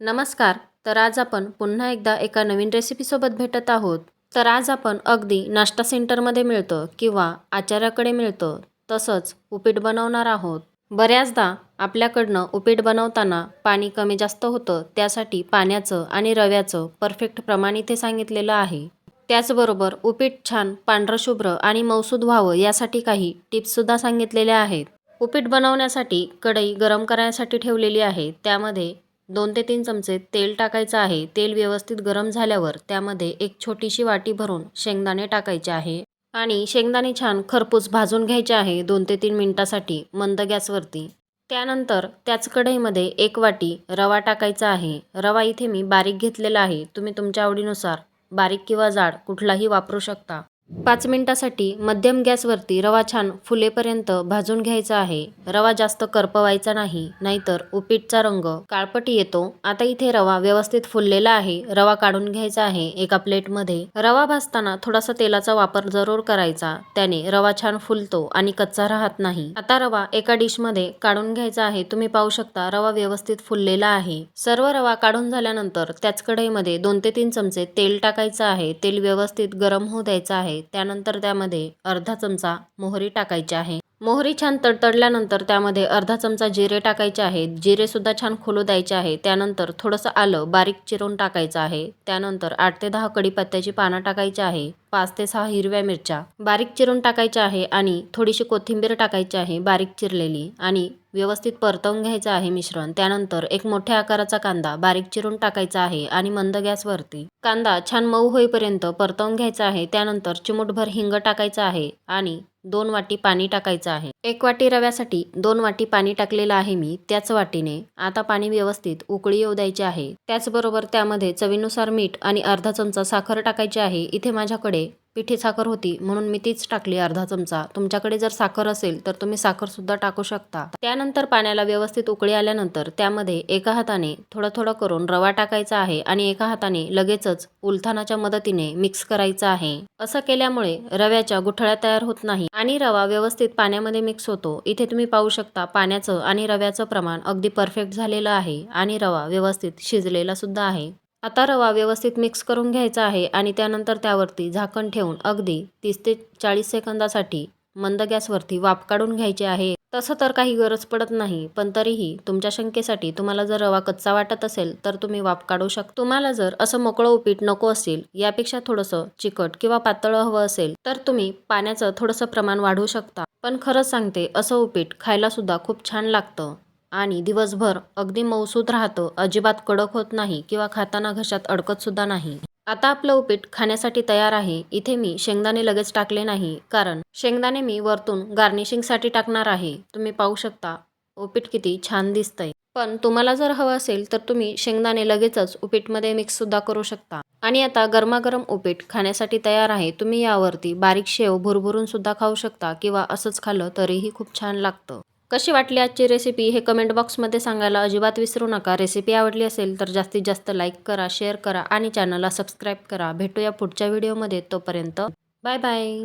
नमस्कार. तर आज आपण पुन्हा एकदा एका नवीन रेसिपीसोबत भेटत आहोत. तर आज आपण अगदी नाश्ता सेंटरमध्ये मिळतं किंवा आचार्याकडे मिळतं तसंच उपीट बनवणार आहोत. बऱ्याचदा आपल्याकडनं उपीट बनवताना पाणी कमी जास्त होतं त्यासाठी पाण्याचं आणि रव्याचं परफेक्ट प्रमाण इथे सांगितलेलं आहे. त्याचबरोबर उपीट छान पांढरशुभ्र आणि मौसूद व्हावं यासाठी काही टिप्ससुद्धा सांगितलेल्या आहेत. उपीट बनवण्यासाठी कढई गरम करण्यासाठी ठेवलेली आहे. त्यामध्ये दोन ते तीन चमचे तेल टाकायचं आहे. तेल व्यवस्थित गरम झाल्यावर त्यामध्ये एक छोटीशी वाटी भरून शेंगदाणे टाकायचे आहे. आणि शेंगदाणे छान खरपूस भाजून घ्यायचे आहे दोन ते तीन मिनटासाठी मंद गॅसवरती. त्यानंतर त्याच कढईमध्ये एक वाटी रवा टाकायचा आहे. रवा इथे मी बारीक घेतलेला आहे. तुम्ही तुमच्या आवडीनुसार बारीक किंवा जाड कुठलाही वापरू शकता. पाच मिनिटासाठी मध्यम गॅसवरती रवा छान फुलेपर्यंत भाजून घ्यायचा आहे. रवा जास्त करपवायचा नाही नाहीतर उपीटचा रंग काळपट येतो. आता इथे रवा व्यवस्थित फुललेला आहे. रवा काढून घ्यायचा आहे एका प्लेटमध्ये. रवा भाजताना थोडासा तेलाचा वापर जरूर करायचा. त्याने रवा छान फुलतो आणि कच्चा राहत नाही. आता रवा एका डिशमध्ये काढून घ्यायचा आहे. तुम्ही पाहू शकता रवा व्यवस्थित फुललेला आहे. सर्व रवा काढून झाल्यानंतर त्याच कढईमध्ये दोन ते तीन चमचे तेल टाकायचं आहे. तेल व्यवस्थित गरम होऊ द्यायचं आहे. त्यानंतर त्यामध्ये अर्धा चमचा मोहरी टाकायची आहे. मोहरी छान तडतडल्यानंतर त्यामध्ये अर्धा चमचा जिरे टाकायचे आहेत. जिरे सुद्धा छान खोलू द्यायचे आहे. त्यानंतर थोडंसं आलं बारीक चिरून टाकायचं आहे. त्यानंतर आठ ते दहा कडीपत्त्याची पानं टाकायची आहे. पाच ते सहा हिरव्या मिरच्या बारीक चिरून टाकायच्या आहे आणि थोडीशी कोथिंबीर टाकायची आहे बारीक चिरलेली आणि व्यवस्थित परतवून घ्यायचं आहे मिश्रण. त्यानंतर एक मोठ्या आकाराचा कांदा बारीक चिरून टाकायचा आहे आणि मंद गॅसवरती कांदा छान मऊ होईपर्यंत परतवून घ्यायचा आहे. त्यानंतर चिमूटभर हिंग टाकायचं आहे आणि दोन वाटी पाणी टाकायचं आहे. एक वाटी रव्यासाठी दोन वाटी पाणी टाकलेलं आहे मी त्याच वाटीने. आता पाणी व्यवस्थित उकळी येऊ द्यायची आहे. त्याचबरोबर त्यामध्ये चवीनुसार मीठ आणि अर्धा चमचा साखर टाकायची आहे. इथे माझ्याकडे पिठी साखर होती म्हणून मी तीच टाकली अर्धा चमचा. तुमच्याकडे जर साखर असेल तर तुम्ही साखर सुद्धा टाकू शकता. त्यानंतर पाण्याला व्यवस्थित उकळी आल्यानंतर त्यामध्ये एका हाताने थोडं थोडं करून रवा टाकायचा आहे आणि एका हाताने लगेचच उलथानाच्या मदतीने मिक्स करायचा आहे. असं केल्यामुळे रव्याच्या गुठळ्या तयार होत नाही. आणि रवा व्यवस्थित पाण्यामध्ये मिक्स होतो. इथे तुम्ही पाहू शकता पाण्याचं आणि रव्याचं प्रमाण अगदी परफेक्ट झालेलं आहे आणि रवा व्यवस्थित शिजलेला सुद्धा आहे. आता रवा व्यवस्थित मिक्स करून घ्यायचा आहे आणि त्यानंतर त्यावरती झाकण ठेवून अगदी तीस ते चाळीस सेकंदासाठी मंद गॅसवरती वाफ काढून घ्यायची आहे. तसं तर काही गरज पडत नाही पण तरीही तुमच्या शंकेसाठी तुम्हाला जर रवा कच्चा वाटत असेल तर तुम्ही वाफ काढू शकता. तुम्हाला जर असं मोकळं उपीट नको असेल यापेक्षा थोडंसं चिकट किंवा पातळ हवं असेल तर तुम्ही पाण्याचं थोडंसं प्रमाण वाढवू शकता. पण खरंच सांगते असं उपीट खायला सुद्धा खूप छान लागतं. आणि दिवसभर अगदी मौसूद राहतं अजिबात कडक होत नाही किंवा खाताना घशात अडकत सुद्धा नाही. आता आपलं उपीट खाण्यासाठी तयार आहे. इथे मी शेंगदाणे लगेच टाकले नाही कारण शेंगदाणे मी वरतून गार्निशिंगसाठी टाकणार आहे. तुम्ही पाहू शकता उपीट किती छान दिसतंय. पण तुम्हाला जर हवं असेल तर तुम्ही शेंगदाणे लगेचच उपीटमध्ये मिक्स सुद्धा करू शकता. आणि आता गरमागरम उपीट खाण्यासाठी तयार आहे. तुम्ही यावरती बारीक शेव भुरभुरून सुद्धा खाऊ शकता किंवा असंच खाल्लं तरीही खूप छान लागतं. कशी वाटली आजची रेसिपी हे कमेंट बॉक्समध्ये सांगायला अजिबात विसरू नका. रेसिपी आवडली असेल तर जास्तीत जास्त लाईक करा शेअर करा आणि चॅनलला सबस्क्राईब करा. भेटूया पुढच्या व्हिडिओमध्ये तोपर्यंत बाय बाय